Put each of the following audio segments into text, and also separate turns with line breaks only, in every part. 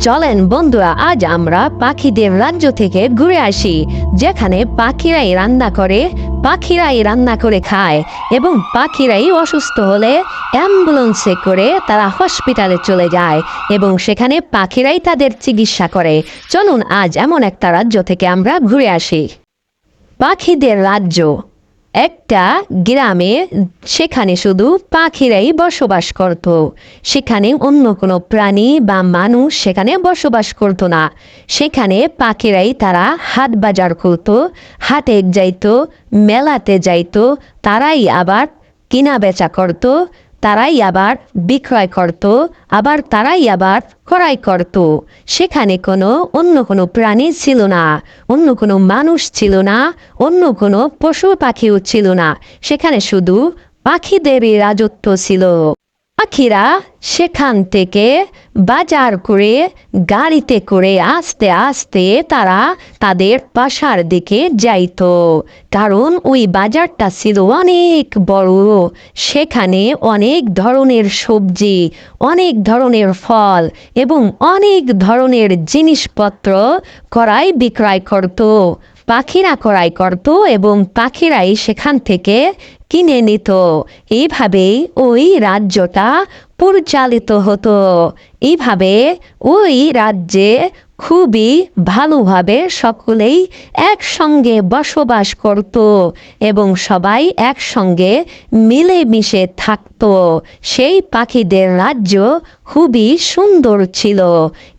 চলেন বন্ধুরা, আজ আমরা পাখিদের রাজ্য থেকে ঘুরে আসি, যেখানে পাখিরাই রান্না করে, পাখিরাই রান্না করে খায় এবং পাখিরাই অসুস্থ হলে অ্যাম্বুলেন্সে করে তারা হসপিটালে চলে যায় এবং সেখানে পাখিরাই তাদের চিকিৎসা করে। চলুন আজ এমন একটা রাজ্য থেকে আমরা ঘুরে আসি। পাখিদের রাজ্য। একটা গ্রামে সেখানে শুধু পাখিরাই বসবাস করত। সেখানে অন্য কোনো প্রাণী বা মানুষ সেখানে বসবাস করত না। সেখানে পাখিরাই তারা হাট বাজার করত হাটে যাইতো, মেলাতে যাইত, তারাই আবার কিনা বেচা করতো তারাই আবার বিক্রয় করত, আবার তারাই আবার ক্রয় করত। সেখানে কোনো, অন্য কোনো প্রাণী ছিল না, অন্য কোনো মানুষ ছিল না, অন্য কোনো পশু পাখিও ছিল না। সেখানে শুধু পাখিদেরই রাজত্ব ছিল। পাখিরা সেখান থেকে বাজার করে, গাড়িতে করে আস্তে আস্তে তারা তাদের বাসার দিকে যাইতো। কারণ ওই বাজারটা ছিল অনেক বড়। সেখানে অনেক ধরনের সবজি, অনেক ধরনের ফল এবং অনেক ধরনের জিনিসপত্র করাই বিক্রয় করত। পাখিরা ক্রয় করত এবং পাখিরাই সেখান থেকে কিনে নিত। এইভাবেই ওই রাজ্যটা পরিচালিত হতো। এইভাবে ওই রাজ্যে খুবই ভালোভাবে সকলেই একসঙ্গে বসবাস করত এবং সবাই একসঙ্গে মিলেমিশে থাকত। সেই পাখিদের রাজ্য খুবই সুন্দর ছিল।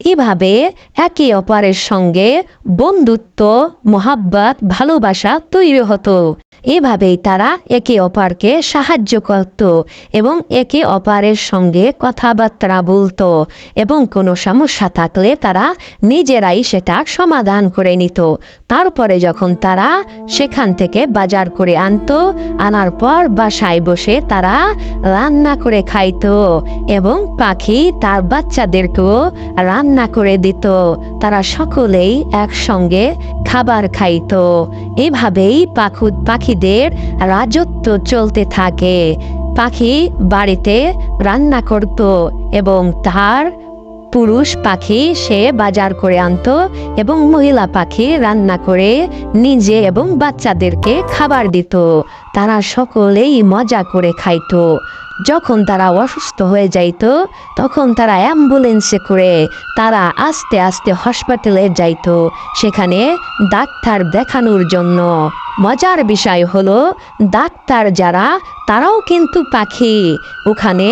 এভাবে একে অপরের সঙ্গে বন্ধুত্ব, মোহাব্বত, ভালোবাসা তৈরি হতো। এভাবেই তারা একে অপরকে সাহায্য করত এবং একে অপরের সঙ্গে কথাবার্তা বলতো এবং কোনো সমস্যা থাকলে তারা নিজেরাই সেটা সমাধান করে নিত। তারপরে যখন তারা সেখান থেকে বাজার করে আনতো, আনার পর বাসায় বসে তারা রান্না করে খাইতো এবং পাখি তার বাচ্চাদেরকেও রান্না করে দিত। তারা সকলেই একসঙ্গে খাবার খাইত। এভাবেই পাখুদ পাখিদের রাজত্ব চলতে থাকে। পাখি বাড়িতে রান্না করত এবং তার পুরুষ পাখি সে বাজার করে আনতো এবং মহিলা পাখি রান্না করে নিজে এবং বাচ্চাদেরকে খাবার দিত। তারা সকলেই মজা করে খাইতো। যখন তারা অসুস্থ হয়ে যাইত, তখন তারা অ্যাম্বুলেন্সে করে তারা আস্তে আস্তে হাসপাতালে যাইতো, সেখানে ডাক্তার দেখানোর জন্য। মজার বিষয় হলো, ডাক্তার যারা, তারাও কিন্তু পাখি। ওখানে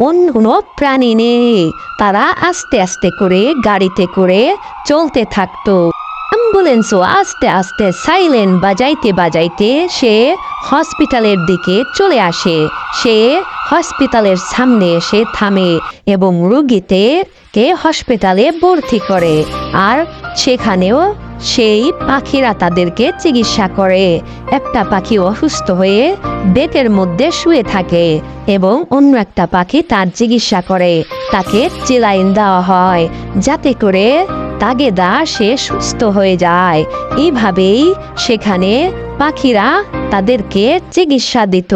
অন্য কোনো প্রাণী নেই। তারা আস্তে আস্তে করে গাড়িতে করে চলতে থাকতো। অ্যাম্বুলেন্সও আস্তে আস্তে সাইলেন্ট বাজাইতে বাজাইতে সে হসপিটালের দিকে চলে আসে। সে হসপিটালের সামনে এসে থামে এবং রুগীতে কে হসপিটালে ভর্তি করে। আর সেখানেও সেই পাখিরা তাদেরকে চিকিৎসা করে। একটা পাখি অসুস্থ হয়ে বেতের মধ্যে শুয়ে থাকে এবং অন্য একটা পাখি তার চিকিৎসা করে। তাকে চিলাইন দেওয়া হয় যাতে করে তাগেদা সে সুস্থ হয়ে যায়। এইভাবেই সেখানে পাখিরা তাদেরকে চিকিৎসা দিত।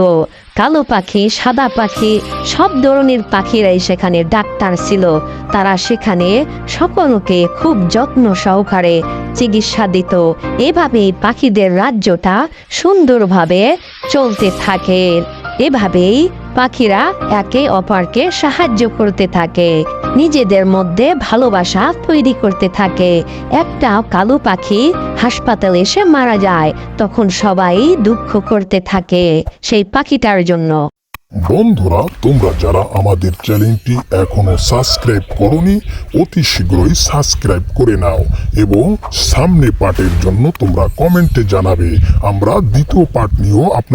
কালো পাখি, সাদা পাখি, সব ধরনের পাখিরাই সেখানে ডাক্তার ছিল। তারা সেখানে সকলকে খুব যত্ন সহকারে চিকিৎসা দিত। এভাবেই পাখিদের রাজ্যটা সুন্দরভাবে চলতে থাকে। এভাবেই পাখিরা একে অপরকে সাহায্য করতে থাকে। নিজেদের মধ্যে ভালোবাসা তৈরি করতে থাকে। একটা কালো পাখি হাসপাতালে এসে মারা যায়, তখন সবাই দুঃখ করতে থাকে সেই পাখিটার জন্য।
বন্ধুরা, তোমরা যারা আমাদের চ্যানেলটি এখনও সাবস্ক্রাইব করনি, অতি শীঘ্রই সাবস্ক্রাইব করে নাও এবং সামনে পার্টের জন্য তোমরা কমেন্টে জানাবে। আমরা দ্বিতীয় পার্ট নিয়েও আপনাদের